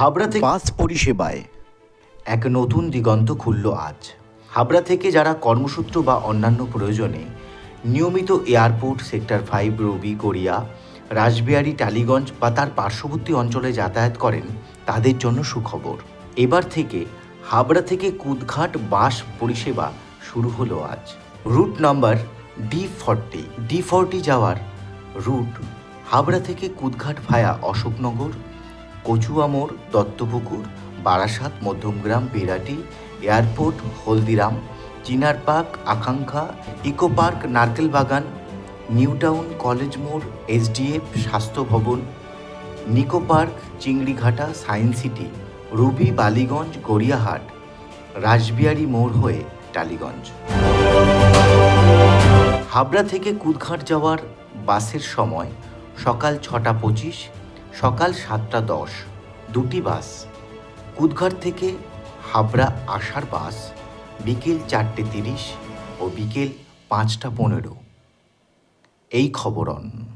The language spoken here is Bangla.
হাবড়া থেকে বাস পরিষেবায় এক নতুন দিগন্ত খুলল আজ। হাবড়া থেকে যারা কর্মসূত্র বা অন্যান্য প্রয়োজনে নিয়মিত airport sector five, Ruby Garia Rashbehari, Tollygunge বা তার পার্শ্ববর্তী অঞ্চলে যাতায়াত করেন, তাদের জন্য সুখবর। এবার থেকে হাবড়া থেকে কুদঘাট বাস পরিষেবা শুরু হলো আজ। Route number D forty D forty যাওয়ার রুট হাবড়া থেকে কুদঘাট ভায়া অশোকনগর কচুয়া মোড় Duttapukur, Barasat, Madhyamgram, Birati, airport, Haldiram, Chinar park, Akanksha, eco park, Narkel Bagan, new town, college মোড়, SDF, Swasthya Bhawan, Nicco park, Chingrighata science city Ruby Ballygunge, Gariahat, Rashbehari মোড় হয়ে টালিগঞ্জ। হাবড়া থেকে কুদঘাট যাওয়ার বাসের সময় সকাল ছটা পঁচিশ সকাল সাতটা দশ, দুটি বাস। কুদঘাট থেকে হাবড়া আসার বাস বিকেল চারটে তিরিশ ও বিকেল পাঁচটা পনেরো। এই খবরন